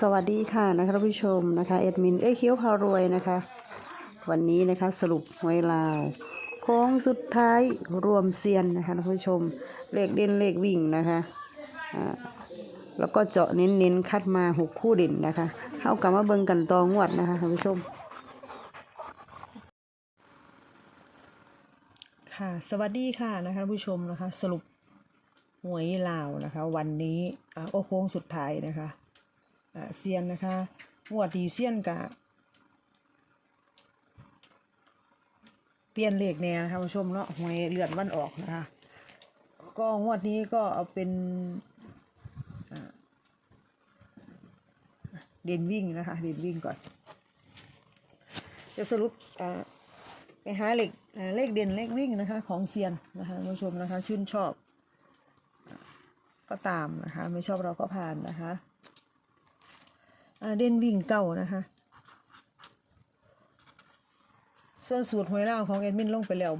สวัสดีค่ะนะคะท่านผู้ชมนะคะเอ็ดมินเอ้ยเคี้ยวพารวยนะคะ วันนี้นะคะสรุปหวยลาวโค้งสุดท้ายรวมเซียนนะคะท่านผู้ชมเลขเด่นเลขวิ่งนะคะอ่าแล้วก็เจาะเน้นๆคัดมาหกคู่เด่นนะคะเอากับมาเบิ่งกันตองวดนะคะท่านผู้ชม ค่ะ สวัสดีค่ะนะคะท่านผู้ชมนะคะ สรุปหวยลาวนะคะ วันนี้อ่าโอ้โค้งสุดท้ายนะคะ เซียนนะคะงวดดีเซียนกะเปลี่ยนเลขแนวนะคะผู้ชมเนาะหวยเลื่อนวันออกนะคะ ก็งวดนี้ก็เอาเป็นเด่นวิ่งนะคะเด่นวิ่งก่อน จะสรุปอ่าไปหาเลขเลขเด่นเลขวิ่งนะคะ ของเซียนนะคะผู้ชมนะคะ ชื่นชอบ ก็ตามนะคะ ไม่ชอบเราก็ผ่านนะคะ เด่นวิ่งเก่านะคะ ส่วนสูตรหวยเลาของเอ็ดมินลงไปแล้ว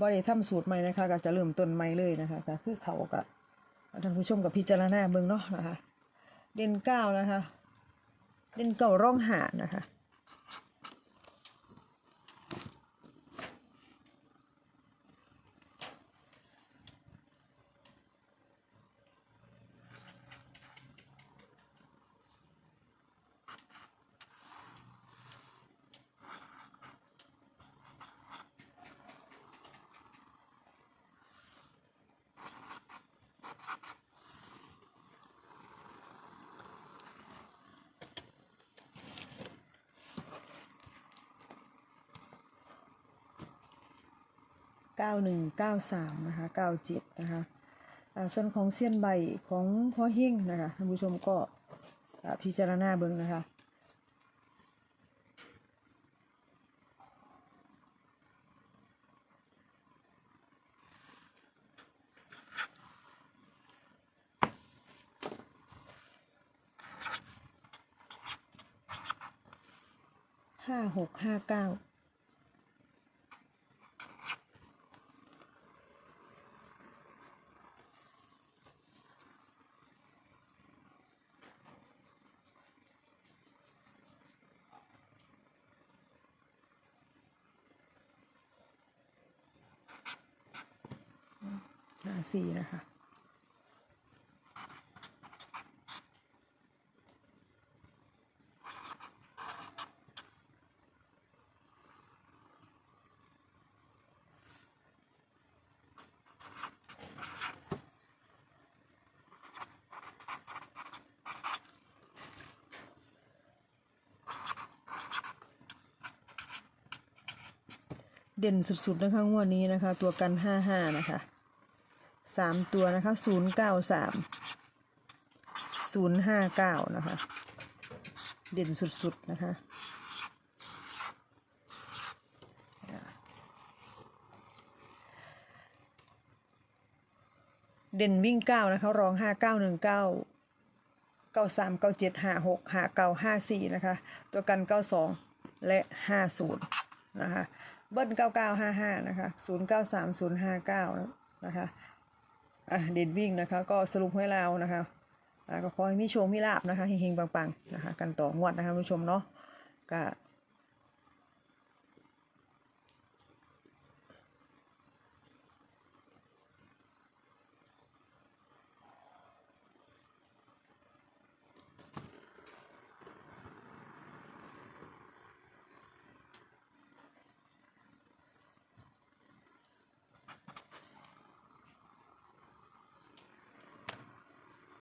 บริทำสูตรใหม่นะคะ ก็จะเริ่มต้นใหม่เลยนะคะก็คือเขากับท่านผู้ชมกับพิจารณาเบิ่งเนาะนะคะ เด่นเก้านะคะ เด่นเก่าร่องหานะคะ เก้าหนึ่งเก้าสามนะคะเก้าจ็ดนะคะส่วนของเสี้ยนใบของพ่อหิ่งนะคะท่านผู้ชมก็พิจารณาเบิ่งนะคะห้าหกห้าเก้า ห้าสีนะคะเด่นสุดๆนะคะงวดนี้นะคะ ตัวกันห้าห้านะคะ สามตัวนะคะศูนย์เก้าสามศูนย์ห้าเก้านะคะ เด่นสุดๆนะคะเด่นวิ่งเก้านะคะรองห้าเก้าหนึ่งเก้าเก้าสามเก้าเจ็ดห้าหกห้าเก้าห้าสี่นะคะ ตัวกันเก้าสองและห้าศูนย์นะคะ เบิ้ลเก้าเก้าห้าห้านะคะศูนย์เก้าสามศูนย์ห้าเก้านะคะ อะเด่นวิ่งนะคะ ก็สรุปให้เรานะคะอะก็ขอให้มีโชคมีลาบนะคะเฮงๆปังๆนะคะ กันต่องวดนะคะผู้ชมเนาะก็